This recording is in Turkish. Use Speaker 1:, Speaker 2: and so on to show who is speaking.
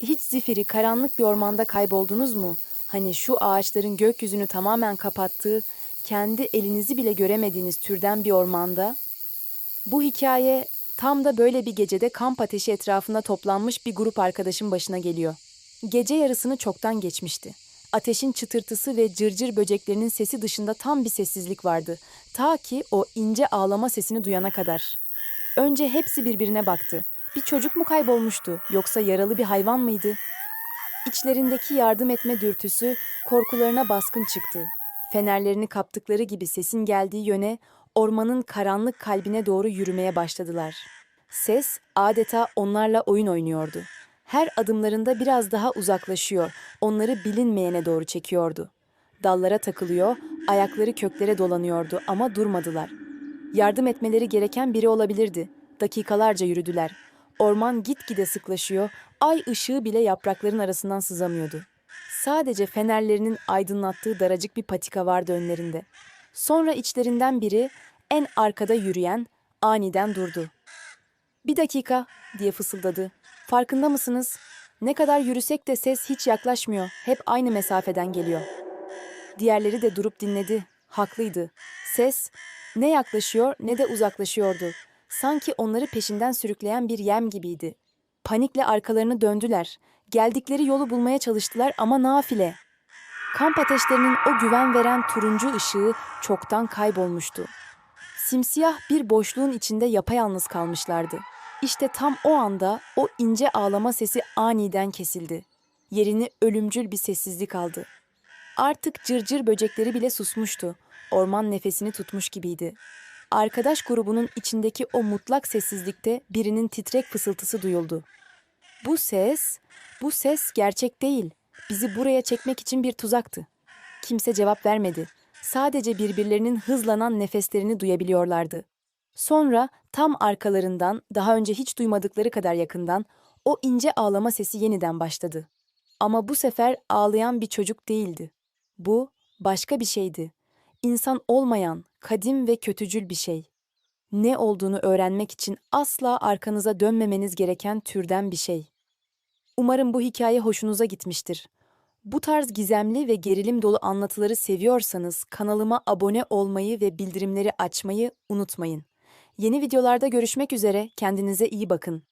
Speaker 1: Hiç zifiri karanlık bir ormanda kayboldunuz mu? Hani şu ağaçların gökyüzünü tamamen kapattığı, kendi elinizi bile göremediğiniz türden bir ormanda? Bu hikaye tam da böyle bir gecede kamp ateşi etrafında toplanmış bir grup arkadaşın başına geliyor. Gece yarısını çoktan geçmişti. Ateşin çıtırtısı ve cırcır böceklerinin sesi dışında tam bir sessizlik vardı. Ta ki o ince ağlama sesini duyana kadar. Önce hepsi birbirine baktı. Bir çocuk mu kaybolmuştu yoksa yaralı bir hayvan mıydı? İçlerindeki yardım etme dürtüsü korkularına baskın çıktı. Fenerlerini kaptıkları gibi sesin geldiği yöne ormanın karanlık kalbine doğru yürümeye başladılar. Ses adeta onlarla oyun oynuyordu. Her adımlarında biraz daha uzaklaşıyor, onları bilinmeyene doğru çekiyordu. Dallara takılıyor, ayakları köklere dolanıyordu ama durmadılar. Yardım etmeleri gereken biri olabilirdi. Dakikalarca yürüdüler. Orman gitgide sıklaşıyor, ay ışığı bile yaprakların arasından sızamıyordu. Sadece fenerlerinin aydınlattığı daracık bir patika vardı önlerinde. Sonra içlerinden biri, en arkada yürüyen, aniden durdu. Bir dakika diye fısıldadı. Farkında mısınız? Ne kadar yürüsek de ses hiç yaklaşmıyor. Hep aynı mesafeden geliyor. Diğerleri de durup dinledi. Haklıydı. Ses ne yaklaşıyor ne de uzaklaşıyordu. Sanki onları peşinden sürükleyen bir yem gibiydi. Panikle arkalarını döndüler. Geldikleri yolu bulmaya çalıştılar ama nafile. Kamp ateşlerinin o güven veren turuncu ışığı çoktan kaybolmuştu. Simsiyah bir boşluğun içinde yapayalnız kalmışlardı. İşte tam o anda o ince ağlama sesi aniden kesildi. Yerini ölümcül bir sessizlik aldı. Artık cırcır böcekleri bile susmuştu. Orman nefesini tutmuş gibiydi. Arkadaş grubunun içindeki o mutlak sessizlikte birinin titrek fısıltısı duyuldu. Bu ses, bu ses gerçek değil. Bizi buraya çekmek için bir tuzaktı. Kimse cevap vermedi. Sadece birbirlerinin hızlanan nefeslerini duyabiliyorlardı. Sonra tam arkalarından, daha önce hiç duymadıkları kadar yakından o ince ağlama sesi yeniden başladı. Ama bu sefer ağlayan bir çocuk değildi. Bu başka bir şeydi. İnsan olmayan, kadim ve kötücül bir şey. Ne olduğunu öğrenmek için asla arkanıza dönmemeniz gereken türden bir şey. Umarım bu hikaye hoşunuza gitmiştir. Bu tarz gizemli ve gerilim dolu anlatıları seviyorsanız kanalıma abone olmayı ve bildirimleri açmayı unutmayın. Yeni videolarda görüşmek üzere, kendinize iyi bakın.